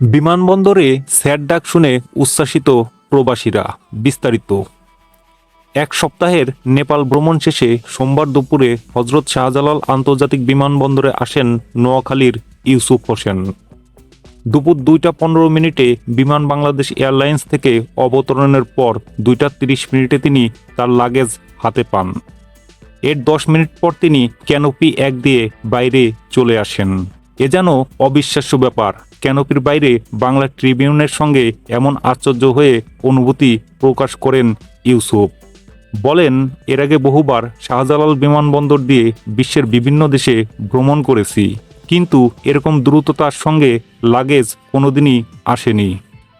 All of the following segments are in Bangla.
বিমানবন্দরে স্যার ডাক শুনে উচ্ছ্বাসিত প্রবাসীরা বিস্তারিত। এক সপ্তাহের নেপাল ভ্রমণ শেষে সোমবার দুপুরে হজরত শাহজালাল আন্তর্জাতিক বিমানবন্দরে আসেন নোয়াখালীর ইউসুফ হোসেন। দুপুর দুইটা পনেরো মিনিটে বিমান বাংলাদেশ এয়ারলাইন্স থেকে অবতরণের পর দুইটা তিরিশ মিনিটে তিনি তার লাগেজ হাতে পান। এর দশ মিনিট পর তিনি ক্যানোপি এক দিয়ে বাইরে চলে আসেন। এ যেন অবিশ্বাস্য ব্যাপার। ক্যানোপির বাইরে বাংলা ট্রিবিউনের সঙ্গে এমন আশ্চর্য হয়ে অনুভূতি প্রকাশ করেন ইউসুফ। বলেন, এর আগে বহুবার শাহজালাল বিমানবন্দর দিয়ে বিশ্বের বিভিন্ন দেশে ভ্রমণ করেছি। কিন্তু এরকম দ্রুততার সঙ্গে লাগেজ কোনোদিনই আসেনি।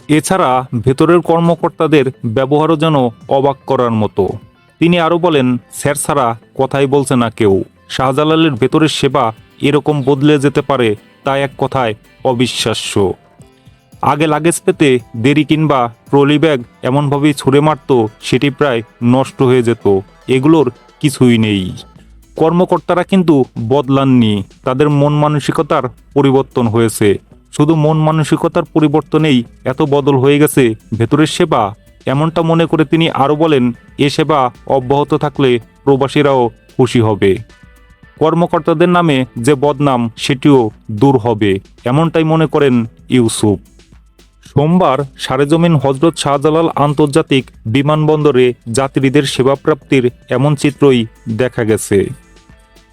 এছাড়া ভেতরের কর্মকর্তাদের ব্যবহারও যেন অবাক করার মতো। তিনি আরও বলেন, স্যার ছাড়া কথাই বলছে না কেউ। শাহজালালের ভেতরের সেবা এরকম বদলে যেতে পারে তা এক কথায় অবিশ্বাস্য। আগে লাগেজ পেতে দেরি কিংবা ট্রলি ব্যাগ এমনভাবেই ছুঁড়ে মারত, সেটি প্রায় নষ্ট হয়ে যেত। এগুলোর কিছুই নেই। কর্মকর্তারা কিন্তু বদলাননি। তাদের মন মানসিকতার পরিবর্তন হয়েছে। শুধু মন মানসিকতার পরিবর্তনেই এত বদল হয়ে গেছে ভেতরের সেবা। এমনটা মনে করে তিনি আরও বলেন, এ সেবা অব্যাহত থাকলে প্রবাসীরাও খুশি হবে। কর্মকর্তাদের নামে যে বদনাম, সেটিও দূর হবে, এমনটাই মনে করেন ইউসুফ। সোমবার সারেজমিন হজরত শাহজালাল আন্তর্জাতিক বিমানবন্দরে যাত্রীদের সেবা প্রাপ্তির এমন চিত্রই দেখা গেছে।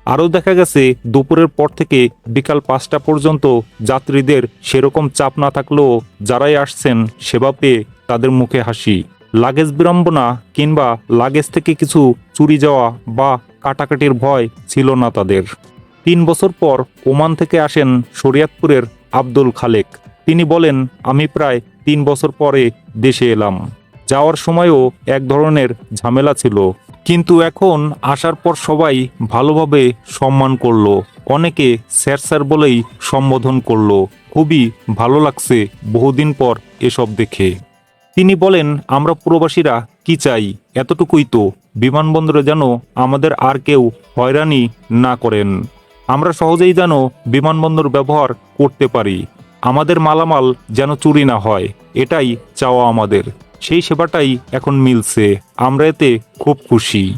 আরও দেখা গেছে, দুপুরের পর থেকে বিকাল পাঁচটা পর্যন্ত যাত্রীদের সেরকম চাপ না থাকলেও যারাই আসছেন সেবা পেয়ে তাদের মুখে হাসি। লাগেজ বিড়ম্বনা কিংবা লাগেজ থেকে কিছু চুরি যাওয়া বা কাটাকাটির ভয় ছিল না তাদের। তিন বছর পর ওমান থেকে আসেন শরিয়াতপুরের আব্দুল খালেক। তিনি বলেন, আমি প্রায় তিন বছর পরে দেশে এলাম। যাওয়ার সময়ও এক ধরনের ঝামেলা ছিল। কিন্তু এখন আসার পর সবাই ভালোভাবে সম্মান করল। অনেকে স্যার স্যার বলেই সম্বোধন করল। খুবই ভালো লাগছে বহুদিন পর এসব দেখে। তিনি বলেন, আমরা প্রবাসীরা কি চাই? এতটুকুই তো। বিমানবন্দরে যেন আমাদের আর কেউ হয়রানি না করেন। আমরা সহজেই যেন বিমানবন্দর ব্যবহার করতে পারি। আমাদের মালামাল যেন চুরি না হয়, এটাই চাওয়া আমাদের। সেই সেবাটাই এখন মিলছে। আমরা এতে খুব খুশি।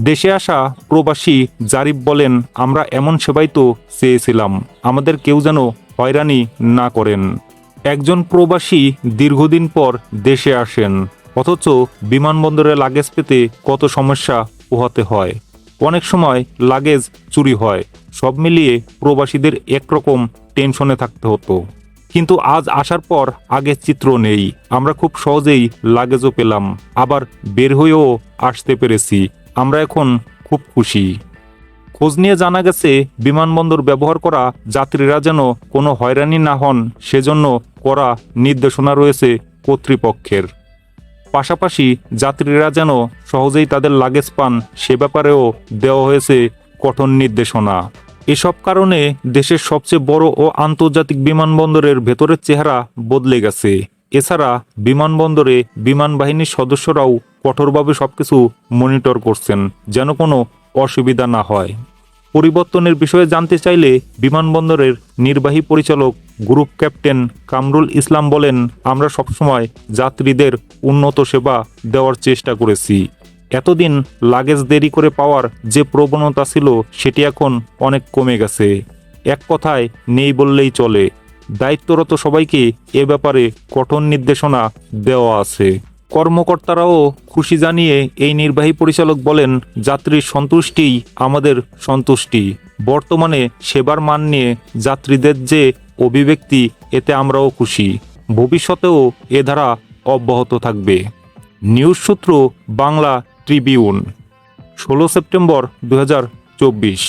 দেশে আসা প্রবাসী জারিফ বলেন, আমরা এমন সেবাই তো চেয়েছিলাম। আমাদের কেউ যেন হয়রানি না করেন। একজন প্রবাসী দীর্ঘদিন পর দেশে আসেন। অথচ বিমানবন্দরে লাগেজ পেতে কত সমস্যা পোহাতে হয়। অনেক সময় লাগেজ চুরি হয়, সব মিলিয়ে প্রবাসীদের একরকম টেনশনে থাকতে হতো। কিন্তু আজ আসার পর আগের চিত্র নেই, আমরা খুব সহজেই লাগেজও পেলাম, আবার বের হয়েও আসতে পেরেছি, আমরা এখন খুব খুশি। খোঁজ নিয়ে জানা গেছে, বিমানবন্দর ব্যবহার করা যাত্রীরা যেন কোনো হয়রানি না হন, সেজন্য করা নির্দেশনা রয়েছে কর্তৃপক্ষের। পাশাপাশি যাত্রীরা যেন সহজেই তাদের লাগেজ পান, সে ব্যাপারেও দেওয়া হয়েছে কঠোর নির্দেশনা। এসব কারণে দেশের সবচেয়ে বড় ও আন্তর্জাতিক বিমানবন্দরের ভেতরের চেহারা বদলে গেছে। এছাড়া বিমানবন্দরে বিমান বাহিনীর সদস্যরাও কঠোরভাবে সবকিছু মনিটর করছেন, যেন কোনো অসুবিধা না হয়। পরিবর্তনের বিষয়ে জানতে চাইলে বিমানবন্দরের নির্বাহী পরিচালক গ্রুপ ক্যাপ্টেন কামরুল ইসলাম বলেন, আমরা সবসময় যাত্রীদের উন্নত সেবা দেওয়ার চেষ্টা করেছি। এতদিন লাগেজ দেরি করে পাওয়ার যে প্রবণতা ছিল, সেটি এখন অনেক কমে গেছে। এক কথায় নেই বললেই চলে। দায়িত্বরত সবাইকে এ ব্যাপারে কঠোর নির্দেশনা দেওয়া আছে। কর্মকর্তারাও খুশি জানিয়ে এই নির্বাহী পরিচালক বলেন, যাত্রীর সন্তুষ্টিই আমাদের সন্তুষ্টি। বর্তমানে সেবার মান নিয়ে যাত্রীদের যে অভিব্যক্তি, এতে আমরাও খুশি। ভবিষ্যতেও এ ধারা অব্যাহত থাকবে। নিউজ সূত্র, বাংলা ট্রিবিউন, ষোলো সেপ্টেম্বর দু হাজার চব্বিশ।